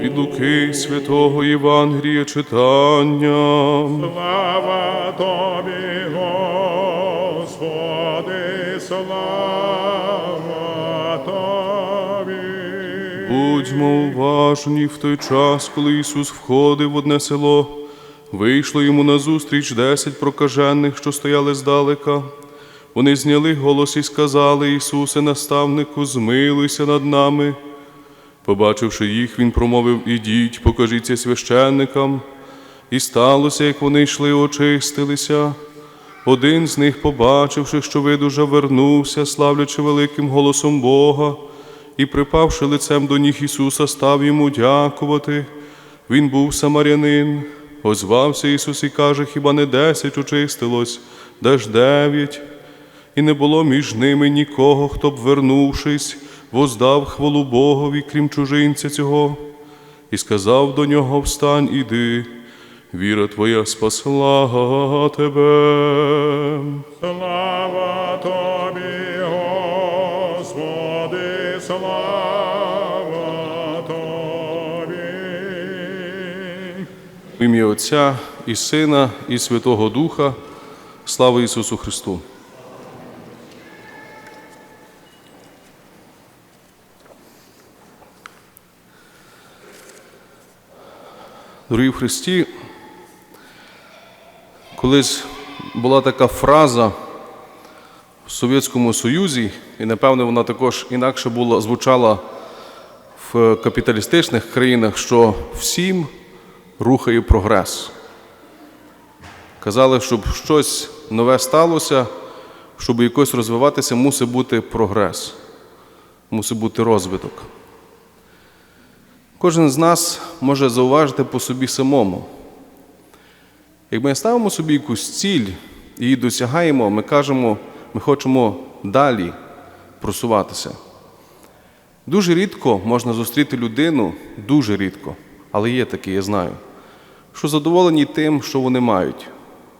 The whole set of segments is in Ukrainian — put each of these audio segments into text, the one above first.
Від Луки Святого Євангелія читання. Слава тобі, Господи, слава тобі. Будьмо уважні в той час, коли Ісус входив в одне село. Вийшло йому назустріч десять прокажених, що стояли здалека. Вони зняли голос і сказали Ісусе, наставнику, змилуйся над нами. Побачивши їх, він промовив Ідіть, покажіться священникам. І сталося, як вони йшли, очистилися. Один з них, побачивши, що видужа, вернувся, славлячи великим голосом Бога, і, припавши лицем до ніг Ісуса, став йому дякувати. Він був самарянин. Озвався Ісус і каже, хіба не десять очистилось, де ж дев'ять? І не було між ними нікого, хто б, вернувшись, воздав хвалу Богові, крім чужинця цього, і сказав до нього встань, іди, віра твоя спасла тебе. Слава тобі, Господи, слава тобі. В ім'я Отця і Сина, і Святого Духа. Слава Ісусу Христу! Дорогі в Христі, колись була така фраза в Совєтському Союзі, і напевно вона також інакше була, звучала в капіталістичних країнах, що всім рухає прогрес. Казали, щоб щось нове сталося, щоб якось розвиватися, мусить бути прогрес, мусить бути розвиток. Кожен з нас може зауважити по собі самому. Як ми ставимо собі якусь ціль і її досягаємо, ми кажемо, ми хочемо далі просуватися. Дуже рідко можна зустріти людину, дуже рідко, але є такі, я знаю, що задоволені тим, що вони мають,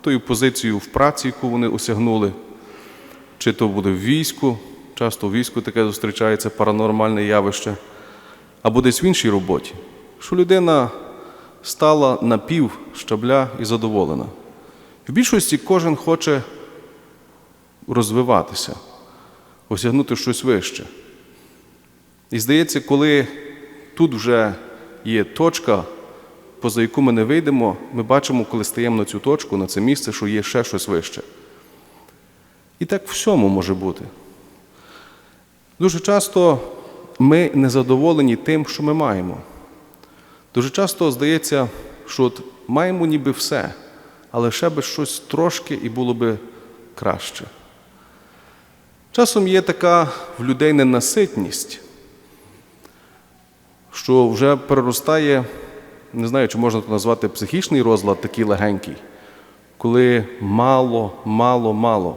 тою позицією в праці, яку вони осягнули, чи то буде в війську, часто в війську таке зустрічається паранормальне явище, або десь в іншій роботі, що людина стала на пів щабля і задоволена. В більшості кожен хоче розвиватися, осягнути щось вище. І здається, коли тут вже є точка, поза яку ми не вийдемо, ми бачимо, коли стаємо на цю точку, на це місце, що є ще щось вище. І так всьому може бути. Дуже часто ми незадоволені тим, що ми маємо. Дуже часто здається, що от маємо ніби все, але ще би щось трошки і було би краще. Часом є така в людей ненаситність, що вже переростає, не знаю, чи можна це назвати психічний розлад, такий легенький, коли мало, мало, мало.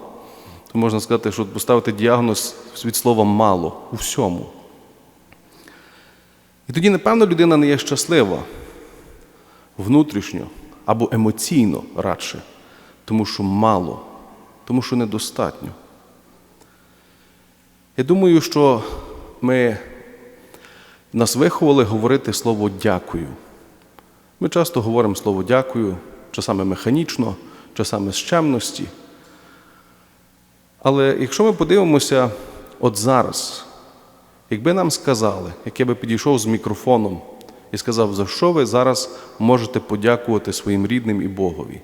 То можна сказати, що поставити діагноз від слова мало у всьому. І тоді, напевно, людина не є щаслива внутрішньо або емоційно радше, тому що мало, тому що недостатньо. Я думаю, що ми нас виховали говорити слово дякую. Ми часто говоримо слово дякую, часами механічно, часами з чемності. Але якщо ми подивимося от зараз, якби нам сказали, як я би підійшов з мікрофоном і сказав, за що ви зараз можете подякувати своїм рідним і Богові.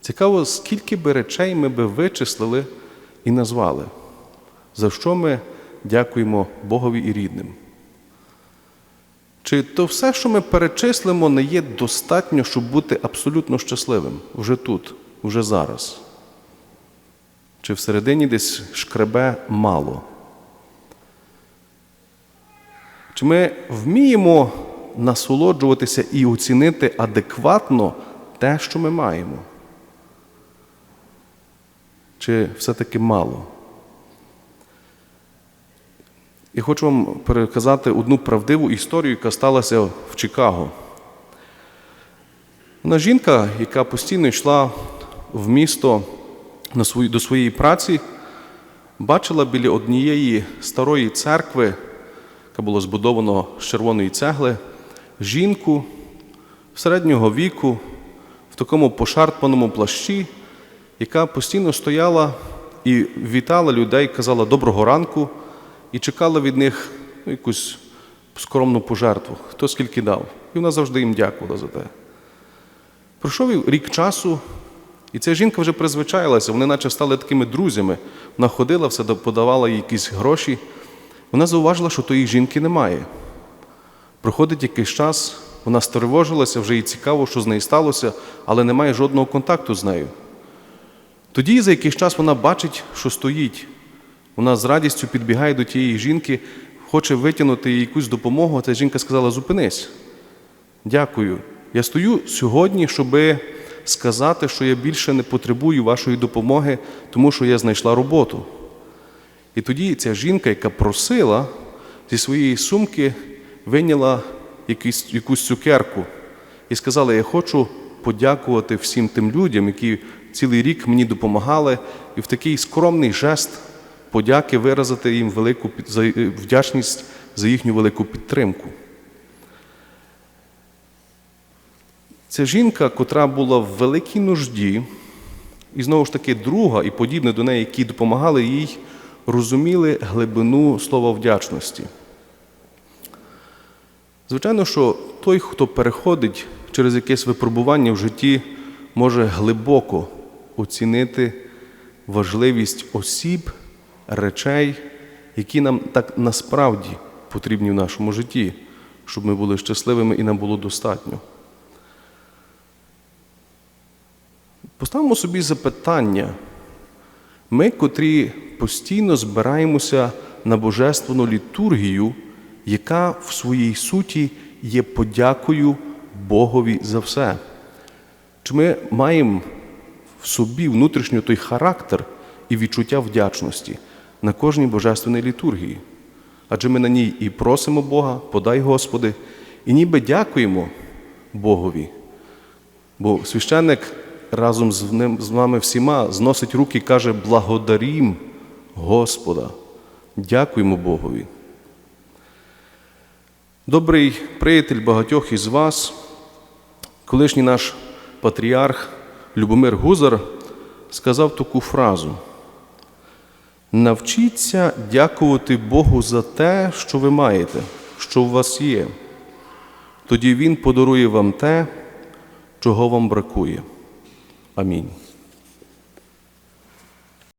Цікаво, скільки би речей ми би вичислили і назвали, за що ми дякуємо Богові і рідним. Чи то все, що ми перечислимо, не є достатньо, щоб бути абсолютно щасливим вже тут, вже зараз? Чи всередині десь шкребе мало? Чи ми вміємо насолоджуватися і оцінити адекватно те, що ми маємо? Чи все-таки мало? Я хочу вам переказати одну правдиву історію, яка сталася в Чикаго. Вона жінка, яка постійно йшла в місто до своєї праці, бачила біля однієї старої церкви, яка була збудована з червоної цегли, жінку середнього віку в такому пошарпаному плащі, яка постійно стояла і вітала людей, казала доброго ранку і чекала від них ну, якусь скромну пожертву, хто скільки дав. І вона завжди їм дякувала за те. Пройшов рік часу, і ця жінка вже призвичаїлася, вони наче стали такими друзями. Вона ходила, все подавала їй якісь гроші. Вона зауважила, що тої жінки немає. Проходить якийсь час, вона стривожилася, вже їй цікаво, що з нею сталося, але немає жодного контакту з нею. Тоді за якийсь час вона бачить, що стоїть. Вона з радістю підбігає до тієї жінки, хоче витягнути їй якусь допомогу, а ця жінка сказала: зупинись. Дякую. Я стою сьогодні, щоб сказати, що я більше не потребую вашої допомоги, тому що я знайшла роботу. І тоді ця жінка, яка просила, зі своєї сумки вийняла якусь, якусь цукерку і сказала: Я хочу подякувати всім тим людям, які цілий рік мені допомагали, і в такий скромний жест подяки виразити їм велику вдячність за їхню велику підтримку. Ця жінка, котра була в великій нужді, і знову ж таки друга і подібне до неї, які допомагали їй, розуміли глибину слова вдячності. Звичайно, що той, хто переходить через якесь випробування в житті, може глибоко оцінити важливість осіб, речей, які нам так насправді потрібні в нашому житті, щоб ми були щасливими і нам було достатньо. Поставимо собі запитання. Ми, котрі постійно збираємося на божественну літургію, яка в своїй суті є подякою Богові за все. Чи ми маємо в собі внутрішньо той характер і відчуття вдячності на кожній божественній літургії? Адже ми на ній і просимо Бога, подай Господи, і ніби дякуємо Богові. Бо священник разом з ним з вами всіма зносить руки і каже: Благодарім Господа, дякуємо Богові. Добрий приятель багатьох із вас, колишній наш патріарх Любомир Гузар сказав таку фразу: навчіться дякувати Богу за те, що ви маєте, що у вас є. Тоді Він подарує вам те, чого вам бракує. Амінь.